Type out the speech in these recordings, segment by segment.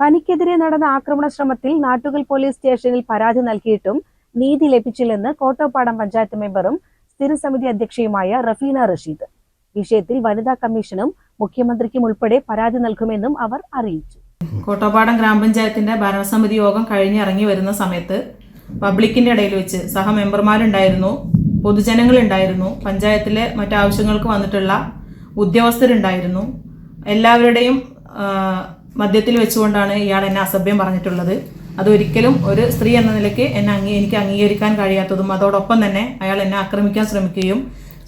തനിക്കെതിരെ നടന്ന ആക്രമണ ശ്രമത്തിൽ നാട്ടുകൽ പോലീസ് സ്റ്റേഷനിൽ പരാതി നൽകിയിട്ടും നീതി ലഭിച്ചില്ലെന്ന് കോട്ടോപ്പാടം പഞ്ചായത്ത് മെമ്പറും സ്ഥിരസമിതി അധ്യക്ഷയുമായ റഫീന റഷീദ്. വിഷയത്തിൽ വനിതാ കമ്മീഷനും മുഖ്യമന്ത്രിക്കും ഉൾപ്പെടെ പരാതി നൽകുമെന്നും അവർ അറിയിച്ചു. കോട്ടപ്പാടം ഗ്രാമപഞ്ചായത്തിന്റെ ഭരണസമിതി യോഗം കഴിഞ്ഞിറങ്ങി വരുന്ന സമയത്ത് പബ്ലിക്കിന്റെ ഇടയിൽ വെച്ച് സഹ മെമ്പർമാരുണ്ടായിരുന്നു പൊതുജനങ്ങളുണ്ടായിരുന്നു പഞ്ചായത്തിലെ മറ്റാവശ്യങ്ങൾക്ക് വന്നിട്ടുള്ള ഉദ്യോഗസ്ഥരുണ്ടായിരുന്നു. എല്ലാവരുടെയും ആ, മധ്യത്തിൽ വെച്ചുകൊണ്ടാണ് ഇയാൾ എന്നെ അസഭ്യം പറഞ്ഞിട്ടുള്ളത്. അതൊരിക്കലും ഒരു സ്ത്രീ എന്ന നിലയ്ക്ക് എന്നെ അംഗീ എനിക്ക് അംഗീകരിക്കാൻ കഴിയാത്തതും അതോടൊപ്പം തന്നെ അയാൾ എന്നെ ആക്രമിക്കാൻ ശ്രമിക്കുകയും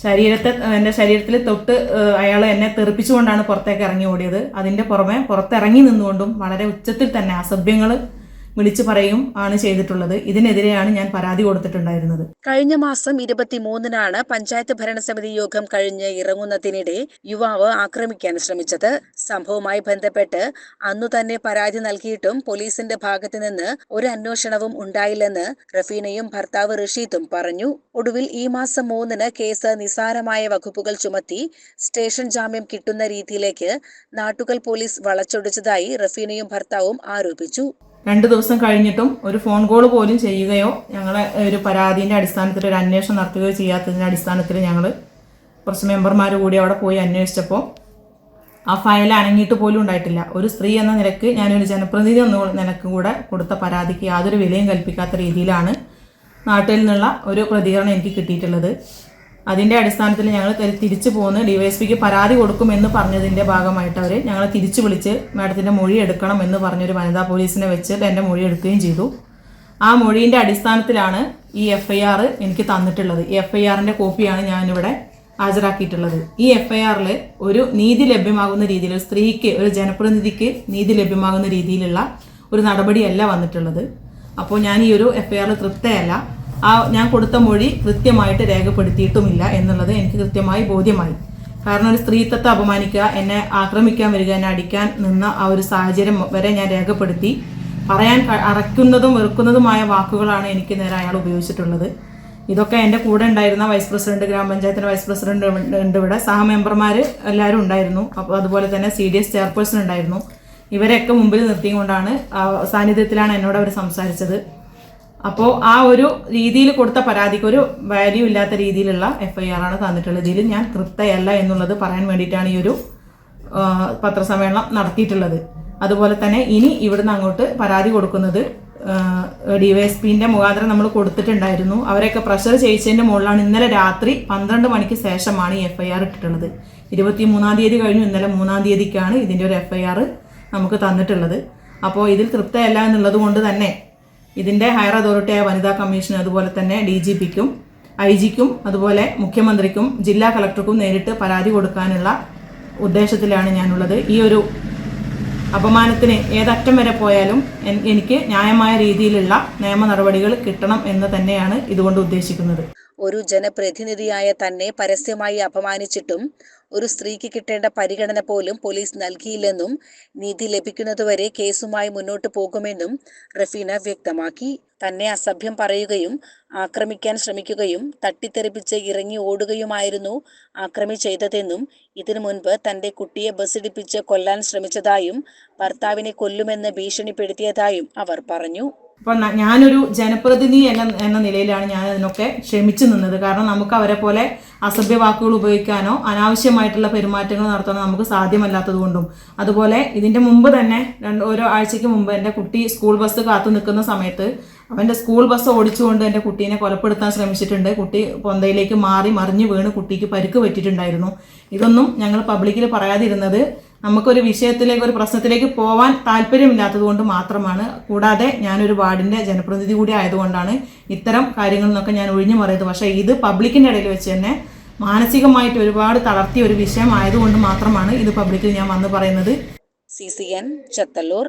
ശരീരത്തെ എന്റെ ശരീരത്തിൽ തൊട്ട് അയാൾ എന്നെ തെറിപ്പിച്ചുകൊണ്ടാണ് പുറത്തേക്ക് ഇറങ്ങി ഓടിയത്. അതിന്റെ പുറമെ പുറത്തിറങ്ങി നിന്നുകൊണ്ടും വളരെ ഉച്ചത്തിൽ തന്നെ അസഭ്യങ്ങൾ വിളിച്ചു പറയും ആണ് ചെയ്തിട്ടുള്ളത്. ഇതിനെതിരെയാണ് ഞാൻ പരാതി കൊടുത്തിട്ടുണ്ടായിരുന്നത്. കഴിഞ്ഞ മാസം ഇരുപത്തിമൂന്നിനാണ് പഞ്ചായത്ത് ഭരണസമിതി യോഗം കഴിഞ്ഞ് ഇറങ്ങുന്നതിനിടെ യുവാവ് ആക്രമിക്കാൻ ശ്രമിച്ചത്. സംഭവവുമായി ബന്ധപ്പെട്ട് അന്നു തന്നെ പരാതി നൽകിയിട്ടും പോലീസിന്റെ ഭാഗത്തു നിന്ന് ഒരു അന്വേഷണവും ഉണ്ടായില്ലെന്ന് റഫീനയും ഭർത്താവ് റഷീദും പറഞ്ഞു. ഒടുവിൽ ഈ മാസം മൂന്നിന് കേസ് നിസാരമായ വകുപ്പുകൾ ചുമത്തി സ്റ്റേഷൻ ജാമ്യം കിട്ടുന്ന രീതിയിലേക്ക് നാട്ടുകൽ പോലീസ് വളച്ചൊടിച്ചതായി റഫീനയും ഭർത്താവും ആരോപിച്ചു. രണ്ട് ദിവസം കഴിഞ്ഞിട്ടും ഒരു ഫോൺ കോൾ പോലും ചെയ്യുകയോ ഞങ്ങളെ ഒരു പരാതിന്റെ അടിസ്ഥാനത്തിൽ ഒരു അന്വേഷണം നടത്തുകയോ ചെയ്യാത്തതിന്റെ അടിസ്ഥാനത്തിൽ ഞങ്ങൾ കുറച്ച് മെമ്പർമാർ കൂടി അവിടെ പോയി അന്വേഷിച്ചപ്പോൾ ആ ഫയൽ അനങ്ങിയിട്ട് പോലും ഉണ്ടായിട്ടില്ല. ഒരു സ്ത്രീ എന്ന നിലയ്ക്ക് ഞാനൊരു ജനപ്രതിനിധി എന്ന നിലയ്ക്ക് കൂടെ കൊടുത്ത പരാതിക്ക് യാതൊരു വിലയും കൽപ്പിക്കാത്ത രീതിയിലാണ് നാട്ടിൽ നിന്നുള്ള ഒരു പ്രതികരണം എനിക്ക് കിട്ടിയിട്ടുള്ളത്. അതിന്റെ അടിസ്ഥാനത്തിൽ ഞങ്ങൾ തിരിച്ചു പോന്ന് ഡിവൈഎസ്പിക്ക് പരാതി കൊടുക്കുമെന്ന് പറഞ്ഞതിന്റെ ഭാഗമായിട്ട് അവർ ഞങ്ങളെ തിരിച്ചു വിളിച്ച് മാഡത്തിന്റെ മൊഴി എടുക്കണം എന്ന് പറഞ്ഞൊരു വനിതാ പോലീസിനെ വെച്ച് എന്റെ മൊഴി എടുക്കുകയും ചെയ്തു. ആ മൊഴീന്റെ അടിസ്ഥാനത്തിലാണ് ഈ എഫ് ഐ ആർ എനിക്ക് തന്നിട്ടുള്ളത്. ഈ എഫ് ഐ ആറിന്റെ കോപ്പിയാണ് ഞാനിവിടെ ഹാജരാക്കിയിട്ടുള്ളത്. ഈ എഫ് ഐ ആറിൽ ഒരു നീതി ലഭ്യമാകുന്ന രീതിയിൽ ഒരു സ്ത്രീക്ക് ഒരു ജനപ്രതിനിധിക്ക് നീതി ലഭ്യമാകുന്ന രീതിയിലുള്ള ഒരു നടപടിയല്ല വന്നിട്ടുള്ളത്. അപ്പോൾ ഞാൻ ഈ ഒരു എഫ് ഐ ആറിൽ തൃപ്തയല്ല. ആ ഞാൻ കൊടുത്ത മൊഴി കൃത്യമായിട്ട് രേഖപ്പെടുത്തിയിട്ടുമില്ല എന്നുള്ളത് എനിക്ക് കൃത്യമായി ബോധ്യമായി. കാരണം ഒരു സ്ത്രീത്വത്തെ അപമാനിക്കുക എന്നെ ആക്രമിക്കാൻ വരിക എന്നെ അടിക്കാൻ നിന്ന ആ ഒരു സാഹചര്യം വരെ ഞാൻ രേഖപ്പെടുത്തി. പറയാൻ അറക്കുന്നതും വെറുക്കുന്നതുമായ വാക്കുകളാണ് എനിക്ക് നേരെ അയാൾ ഉപയോഗിച്ചിട്ടുള്ളത്. ഇതൊക്കെ എന്റെ കൂടെ ഉണ്ടായിരുന്ന വൈസ് പ്രസിഡന്റ് ഗ്രാമപഞ്ചായത്തിന്റെ വൈസ് പ്രസിഡന്റ് ഉണ്ട് ഇവിടെ. സഹ മെമ്പർമാർ എല്ലാവരും ഉണ്ടായിരുന്നു. അപ്പോൾ അതുപോലെ തന്നെ സി ഡി എസ് ചെയർപേഴ്സൺ ഉണ്ടായിരുന്നു. ഇവരെയൊക്കെ മുമ്പിൽ നിർത്തിക്കൊണ്ടാണ് സാന്നിധ്യത്തിലാണ് എന്നോട് അവർ സംസാരിച്ചത്. അപ്പോൾ ആ ഒരു രീതിയിൽ കൊടുത്ത പരാതിക്ക് ഒരു വാല്യൂ ഇല്ലാത്ത രീതിയിലുള്ള എഫ് ഐ ആർ ആണ് തന്നിട്ടുള്ളത്. ഇതിൽ ഞാൻ തൃപ്തയല്ല എന്നുള്ളത് പറയാൻ വേണ്ടിയിട്ടാണ് ഈ ഒരു പത്രസമ്മേളനം നടത്തിയിട്ടുള്ളത്. അതുപോലെ തന്നെ ഇനി ഇവിടുന്ന് അങ്ങോട്ട് പരാതി കൊടുക്കുന്നത് ഡിവൈഎസ്പിന്റെ മുഖാന്തരം നമ്മൾ കൊടുത്തിട്ടുണ്ടായിരുന്നു. അവരെയൊക്കെ പ്രഷർ ചെയ്യിച്ചതിന്റെ മുകളിലാണ് ഇന്നലെ രാത്രി പന്ത്രണ്ട് മണിക്ക് ശേഷമാണ് ഈ എഫ് ഐ ആർ ഇട്ടിട്ടുള്ളത്. ഇരുപത്തി മൂന്നാം തീയതി കഴിഞ്ഞു ഇന്നലെ മൂന്നാം തീയതിക്കാണ് ഇതിന്റെ ഒരു എഫ് ഐ ആർ നമുക്ക് തന്നിട്ടുള്ളത്. അപ്പോൾ ഇതിൽ തൃപ്തയല്ല എന്നുള്ളത് കൊണ്ട് തന്നെ ഇതിന്റെ ഹയർ അതോറിറ്റിയായ വനിതാ കമ്മീഷൻ അതുപോലെ തന്നെ ഡി ജി പിക്കും ഐ ജിക്കും അതുപോലെ മുഖ്യമന്ത്രിക്കും ജില്ലാ കളക്ടർക്കും നേരിട്ട് പരാതി കൊടുക്കാനുള്ള ഉദ്ദേശത്തിലാണ് ഞാനുള്ളത്. ഈ ഒരു അപമാനത്തിന് ഏതറ്റം വരെ പോയാലും എനിക്ക് ന്യായമായ രീതിയിലുള്ള നിയമ നടപടികൾ കിട്ടണം എന്ന് തന്നെയാണ് ഇതുകൊണ്ട് ഉദ്ദേശിക്കുന്നത്. ഒരു ജനപ്രതിനിധിയായ തന്നെ പരസ്യമായി അപമാനിച്ചിട്ടും ഒരു സ്ത്രീക്ക് കിട്ടേണ്ട പരിഗണന പോലും പോലീസ് നൽകിയില്ലെന്നും നീതി ലഭിക്കുന്നതുവരെ കേസുമായി മുന്നോട്ടു പോകുമെന്നും റഫീന വ്യക്തമാക്കി. തന്നെ അസഭ്യം പറയുകയും ആക്രമിക്കാൻ ശ്രമിക്കുകയും തട്ടിത്തെറിപ്പിച്ച് ഇറങ്ങി ഓടുകയുമായിരുന്നു ആക്രമി ചെയ്തതെന്നും ഇതിനു മുൻപ് തന്റെ കുട്ടിയെ ബസ്സിടിപ്പിച്ച് കൊല്ലാൻ ശ്രമിച്ചതായും ഭർത്താവിനെ കൊല്ലുമെന്ന് ഭീഷണിപ്പെടുത്തിയതായും അവർ പറഞ്ഞു. അപ്പൊ ന- ഞാനൊരു ജനപ്രതിനിധി എന്ന എന്ന നിലയിലാണ് ഞാൻ അതിനൊക്കെ ക്ഷമിച്ചു നിന്നത്. കാരണം നമുക്ക് അവരെ പോലെ അസഭ്യ വാക്കുകൾ ഉപയോഗിക്കാനോ അനാവശ്യമായിട്ടുള്ള പെരുമാറ്റങ്ങൾ നടത്താനോ നമുക്ക് സാധ്യമല്ലാത്തത് കൊണ്ടും. അതുപോലെ ഇതിന്റെ മുമ്പ് തന്നെ രണ്ട് ഓരോ ആഴ്ചയ്ക്ക് മുമ്പ് എന്റെ കുട്ടി സ്കൂൾ ബസ് കാത്തു നിൽക്കുന്ന സമയത്ത് അവന്റെ സ്കൂൾ ബസ് ഓടിച്ചുകൊണ്ട് എന്റെ കുട്ടീനെ കൊലപ്പെടുത്താൻ ശ്രമിച്ചിട്ടുണ്ട്. കുട്ടി പൊന്തയിലേക്ക് മാറി മറിഞ്ഞു വീണ് കുട്ടിക്ക് പരിക്ക് പറ്റിയിട്ടുണ്ടായിരുന്നു. ഇതൊന്നും ഞങ്ങൾ പബ്ലിക്കിൽ പറയാതിരുന്നത് നമുക്കൊരു വിഷയത്തിലേക്ക് ഒരു പ്രശ്നത്തിലേക്ക് പോകാൻ താല്പര്യമില്ലാത്തത് കൊണ്ട് മാത്രമാണ്. കൂടാതെ ഞാനൊരു വാർഡിന്റെ ജനപ്രതിനിധി കൂടി ആയതുകൊണ്ടാണ് ഇത്തരം കാര്യങ്ങളിൽ നിന്നൊക്കെ ഞാൻ ഒഴിഞ്ഞു പറയുന്നത് പക്ഷേ ഇത് പബ്ലിക്കിന്റെ ഇടയിൽ വെച്ച് തന്നെ മാനസികമായിട്ട് ഒരുപാട് തളർത്തിയ ഒരു വിഷയം ആയതുകൊണ്ട് മാത്രമാണ് ഇത് പബ്ലിക്കിൽ ഞാൻ വന്ന് പറയുന്നത്. C C N Chathallur